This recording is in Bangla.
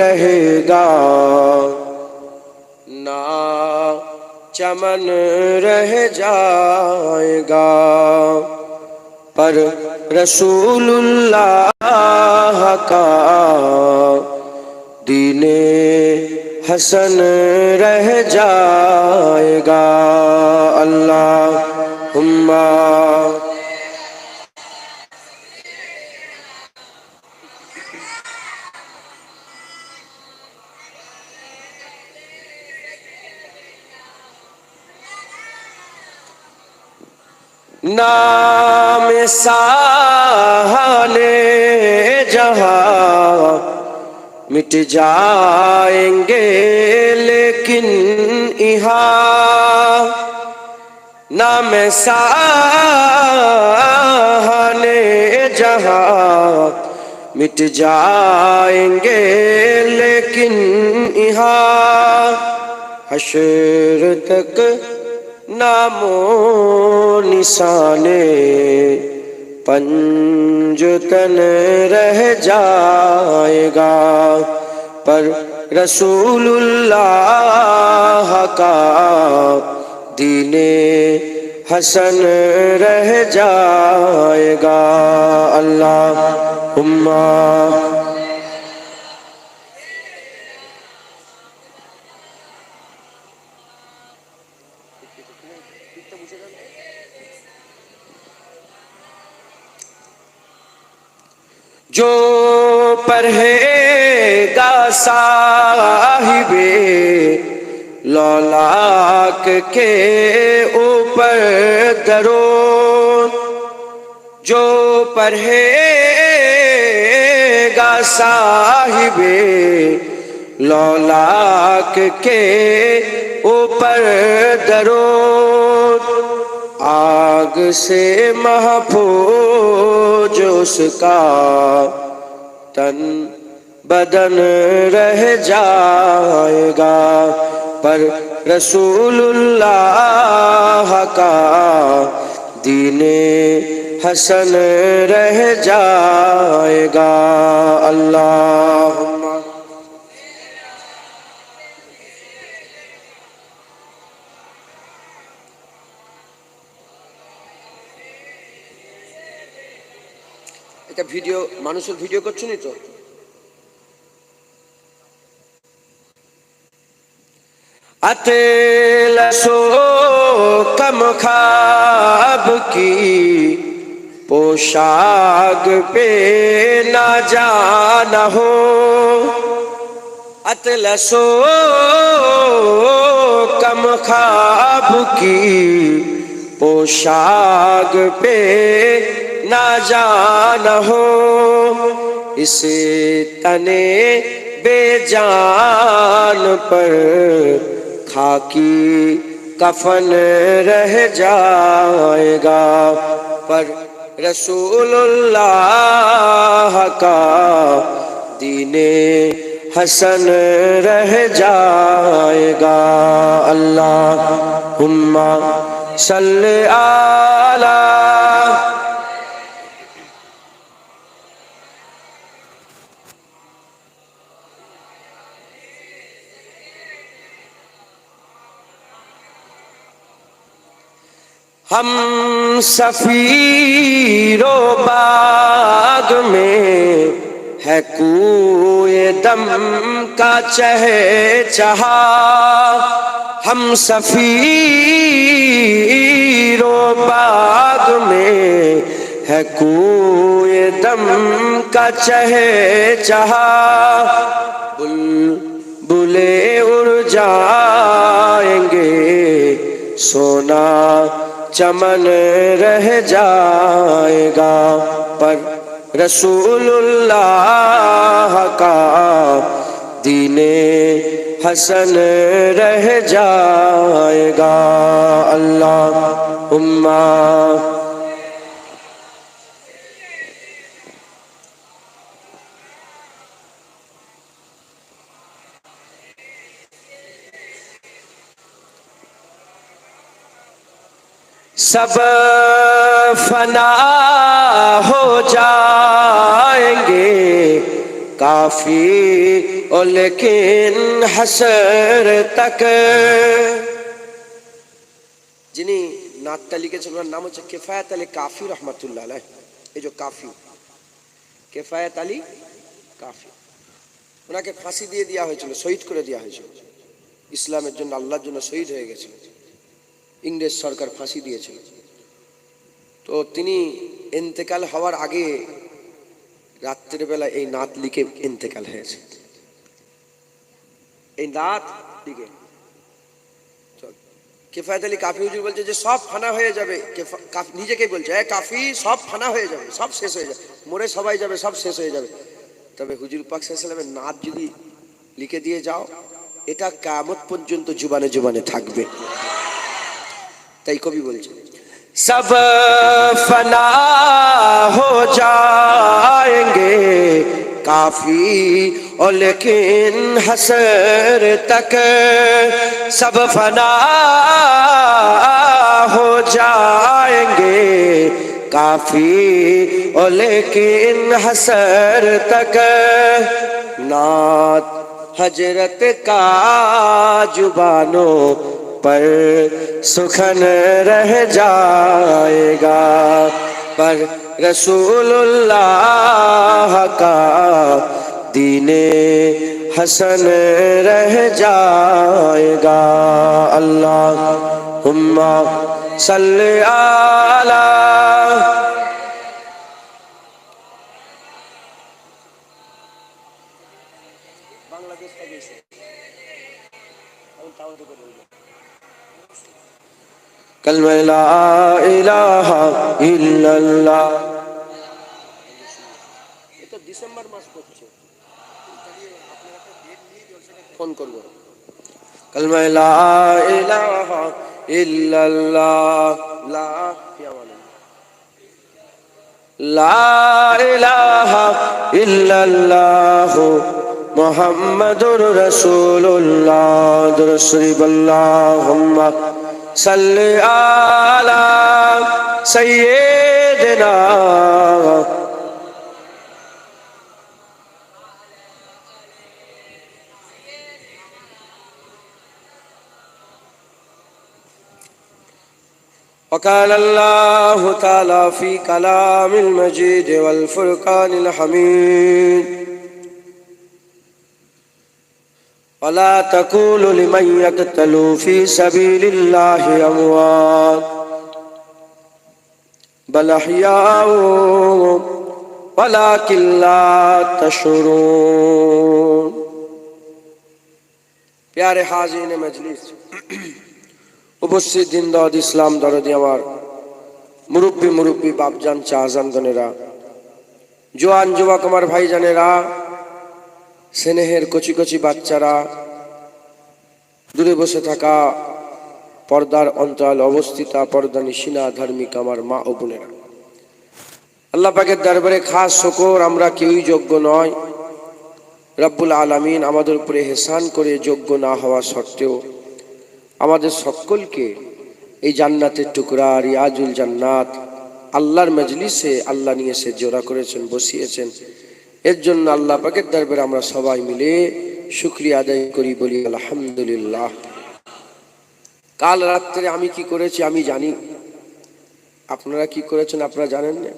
रहेगा ना चमन रह जाएगा पर रसूलुल्लाह का दीने हसन रह जाएगा अल्लाह हुम्मा नाम साहने जहां मिट जाएंगे लेकिन यहाँ नाम साहने जहां मिट जाएंगे लेकिन यहाँ हशर तक नामो نسانے پنجتن رہ جائے گا۔ پر رسول اللہ کا دین حسن رہ جائے گا۔ اللہ جو پرہے گا صاحب لولاک کے اوپر درو جو پرہے گا صاحب لولاک کے اوپر درو آگ سے محفوظ اس کا تن بدن رہ جائے گا، پر رسول اللہ کا دین حسن رہ جائے گا۔ اللہ একটা ভিডিও, মানুষের ভিডিও করছেনই তো? আতেলাসো কম খাব কি? পোশাক পে না জানা হো। আতলসো কম খাব কি? পোশাক পে نہ جان ہو اس تنے بے جان پر خاکی کفن رہ جائے گا۔ پر رسول اللہ کا دین حسن رہ جائے گا۔ اللہ صلی اللہ ہم سفیر و باغ میں ہے کوئے دم کا چہے چہا۔ ہم سفیر و باغ میں ہے کوئے دم کا چہے چہا۔ بل بلے اڑ جائیں گے سونا۔ चमन रह जाएगा पर रसूलुल्लाह का दीने हसन रह जाएगा अल्लाह उम्मा سب فنا ہو جائیں گے کافی اور لیکن حسر تک যিনি নাতটা লিখেছেন ওনার নাম হচ্ছে কেফায়াত আলী কাফি রহমতুল্লাহ আলাই এই যে কাফি কেফায়াত আলী কাফি ওনাকে ফাঁসি দিয়ে দেওয়া হয়েছিল শহীদ করে দেওয়া হয়েছিল ইসলামের জন্য আল্লাহর জন্য শহীদ হয়ে গেছিল ইংরেজ সরকার ফাঁসি দিয়েছিল। তো তিনি ইন্তেকাল হওয়ার আগে রাত্রের বেলা এই নাত লিখে ইন্তেকাল হয়েছে। এই নাত লিখে। কেফায়ত আলী কাফি হুজুর বলছে যে সব ফানা হয়ে যাবে। কাফ- বলছে, এ কাফি, সব ফানা হয়ে যাবে, সব শেষ হয়ে যাবে, মরে সবাই যাবে, সব শেষ হয়ে যাবে। তবে হুজুর পাক সাল্লামের নাত যদি লিখে দিয়ে যাও, এটা কামত পর্যন্ত জুবানে জুবানে থাকবে। تائی کو بھی بول جائے سب فنا ہو جائیں گے کافی اور لیکن حسر تک سب فنا ہو جائیں گے کافی اور لیکن حسر تک نات حجرت کا جبانوں पर सुखन रह जाएगा पर रसूलुल्लाह का दीने हसन रह जाएगा अल्लाह हुम्मा सल्ले आला বাংলাদেশ থেকে কলমা লা ইলাহা ইল্লাল্লাহ এটা ডিসেম্বর মাস পড়ছে। ফোন করব। কলমা লা ইলাহা ইল্লাল্লাহ লা লা ইলাহা ইল্লাল্লাহ মুহাম্মাদুর রাসূলুল্লাহ দুরুশরীফ আল্লাহুম্মা সাল্লি আলা সাইয়্যিদিনা وقال الله تعالى في كلام المجيد والفرقان الحميد ولا تقولوا لمن يقتل في سبيل الله أموات بل أحياء ولكن لا تشعرون প্যারে হাজিনে মজলিস উপস্থিত দিনদাদ ইসলাম দরদি আমার মুরব্বী মুরব্বী বাপজান চাহজানগণেরা জোয়ান যুবক আমার ভাইজানেরা স্নেহের কচি কচি বাচ্চারা দূরে বসে থাকা পর্দার অন্তরাল অবস্থিতা পর্দা নিশিনা ধার্মিক আমার মা ও বোনেরা। আল্লাহ পাকের দরবারে খাস শকর, আমরা কেউই যোগ্য নয়। রব্বুল আলামিন আমাদের উপরে হেসান করে যোগ্য না হওয়া সত্ত্বেও আমাদের সকলকে এই জান্নাতের টুকরা, রিয়াজুল জান্নাত, আল্লাহর মজলিসে আল্লাহ নিয়ে এসে জোড়া করেছেন, বসিয়েছেন। এর জন্য আল্লাহ পাকের দরবারে আমরা সবাই মিলে শুক্রিয়া আদায় করি, বলি আলহামদুলিল্লাহ। কাল রাত্রে আমি কি করেছি আমি জানি। আপনারা কি করেছেন আপনারা জানেন? না